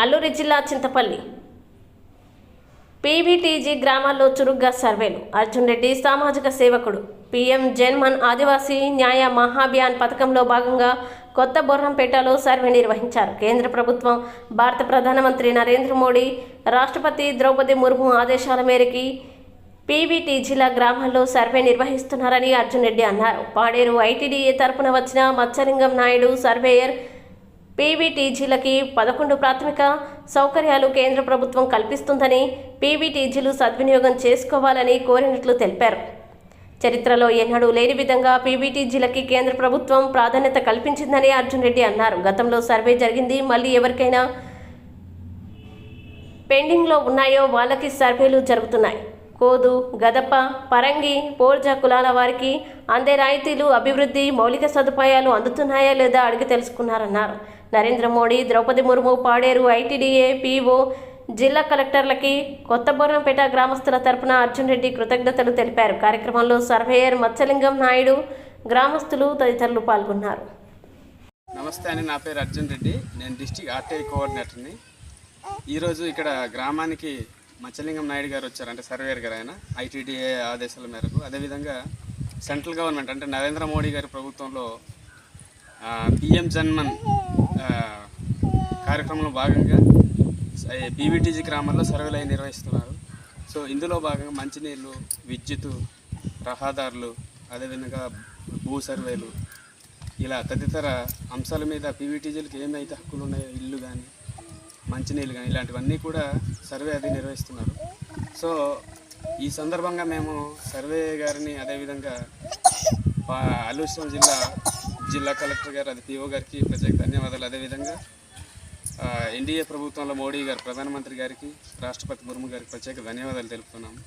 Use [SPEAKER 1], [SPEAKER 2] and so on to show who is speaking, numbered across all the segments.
[SPEAKER 1] అల్లూరి జిల్లా చింతపల్లి. పీవీటీజీ గ్రామాల్లో చురుగ్గా సర్వేలు. అర్జున్ రెడ్డి సామాజిక సేవకుడు. పీఎం జన్మన్ ఆదివాసీ న్యాయ మహాభియాన్ పథకంలో భాగంగా కొత్త బొర్రంపేటలో సర్వే నిర్వహించారు. కేంద్ర ప్రభుత్వం భారత ప్రధానమంత్రి నరేంద్ర మోడీ రాష్ట్రపతి ద్రౌపది ముర్ము ఆదేశాల మేరకు జిల్లా గ్రామాల్లో సర్వే నిర్వహిస్తున్నారని అర్జున్ రెడ్డి అన్నారు. పాడేరు ఐటీడీఏ తరపున వచ్చిన మత్స్యలింగం నాయుడు సర్వేయర్ పీవీటీజీలకి పదకొండు ప్రాథమిక సౌకర్యాలు కేంద్ర ప్రభుత్వం కల్పిస్తుందని పీవీటీజీలు సద్వినియోగం చేసుకోవాలని కోరినట్లు తెలిపారు. చరిత్రలో ఎన్నడూ లేని విధంగా పీవీటీజీలకి కేంద్ర ప్రభుత్వం ప్రాధాన్యత కల్పించిందని అర్జున్ రెడ్డి అన్నారు. గతంలో సర్వే జరిగింది. మళ్ళీ ఎవరికైనా పెండింగ్లో ఉన్నాయో వాళ్ళకి సర్వేలు జరుగుతున్నాయి. కోదు గదప పరంగి పోర్జా కులాల వారికి అందే రాయితీలు అభివృద్ధి మౌలిక సదుపాయాలు అందుతున్నాయా లేదా అడిగి తెలుసుకున్నారన్నారు. నరేంద్ర మోడీ ద్రౌపది ముర్ము పాడేరు ఐటీడీఏ పీఓ జిల్లా కలెక్టర్లకి కొత్తబొరంపేట గ్రామస్తుల తరపున అర్జున్ రెడ్డి కృతజ్ఞతలు తెలిపారు. కార్యక్రమంలో సర్వేయర్ మత్స్యలింగం నాయుడు గ్రామస్తులు తదితరులు పాల్గొన్నారు.
[SPEAKER 2] నమస్తే అని నా పేరు అర్జున్ రెడ్డి. నేను డిస్టిక్ ఆర్టీఐ కోఆర్డినేటర్ని. ఈరోజు ఇక్కడ గ్రామానికి మచ్చలింగం నాయుడు గారు వచ్చారు అంటే సర్వేయర్ గారు ఆయన ఐటీడీఏ ఆదేశాల మేరకు. అదేవిధంగా సెంట్రల్ గవర్నమెంట్ అంటే నరేంద్ర మోడీ గారి ప్రభుత్వంలో పిఎం జన్మన్ కార్యక్రమంలో భాగంగా పీవీటీజీ గ్రామాల్లో సర్వేలు అవి నిర్వహిస్తున్నారు. సో ఇందులో భాగంగా మంచినీళ్ళు విద్యుత్ రహదారులు అదేవిధంగా భూ సర్వేలు ఇలా తదితర అంశాల మీద పీవీటీజీలకు ఏమైతే హక్కులు ఉన్నాయో ఇల్లు కానీ మంచినీళ్ళు కానీ ఇలాంటివన్నీ కూడా సర్వే అది నిర్వహిస్తున్నారు. సో ఈ సందర్భంగా మేము సర్వే గారిని అదేవిధంగా పా- అల్లూరు జిల్లా జిల్లా కలెక్టర్ గారు అది పిఓ గారికి ప్రత్యేక ధన్యవాదాలు. అదేవిధంగా ఎన్డీఏ ప్రభుత్వంలో మోడీ గారు ప్రధానమంత్రి గారికి రాష్ట్రపతి ముర్ము గారికి ప్రత్యేక ధన్యవాదాలు తెలుపుతున్నాము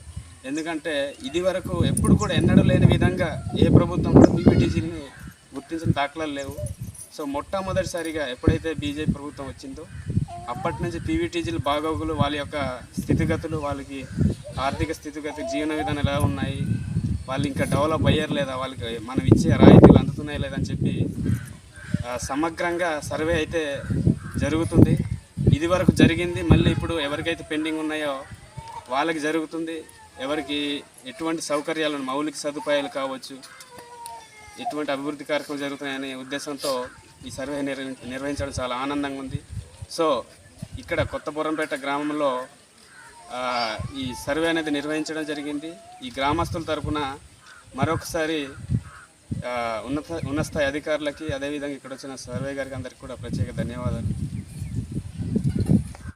[SPEAKER 2] ఎందుకంటే ఇది వరకు ఎప్పుడు కూడా ఎన్నడూ లేని విధంగా ఏ ప్రభుత్వం కూడా పీపీటీసీని గుర్తించిన దాఖలాలు లేవు. సో మొట్టమొదటిసారిగా ఎప్పుడైతే బీజేపీ ప్రభుత్వం వచ్చిందో అప్పటి నుంచి పీవీటీజీలు బాగోగులు వాళ్ళ యొక్క స్థితిగతులు వాళ్ళకి ఆర్థిక స్థితిగతులు జీవన విధానం ఎలా ఉన్నాయి వాళ్ళు ఇంకా డెవలప్ అయ్యారు లేదా వాళ్ళకి మనం ఇచ్చే రాయితీలు అందుతున్నాయి లేదని చెప్పి సమగ్రంగా సర్వే అయితే జరుగుతుంది. ఇది వరకు జరిగింది మళ్ళీ ఇప్పుడు ఎవరికైతే పెండింగ్ ఉన్నాయో వాళ్ళకి జరుగుతుంది. ఎవరికి ఎటువంటి సౌకర్యాలు మౌలిక సదుపాయాలు కావచ్చు ఎటువంటి అభివృద్ధి కార్యక్రమాలు జరుగుతున్నాయనే ఉద్దేశంతో ఈ సర్వే నిర్వహించడం చాలా ఆనందంగా ఉంది. సో ఇక్కడ కొత్తపురంపేట గ్రామంలో ఈ సర్వే అనేది నిర్వహించడం జరిగింది. ఈ గ్రామస్తుల తరపున మరొకసారి ఉన్నత ఉన్నత స్థాయి అధికారులకి అదేవిధంగా ఇక్కడ వచ్చిన సర్వే గారికి అందరికీ కూడా ప్రత్యేక ధన్యవాదాలు.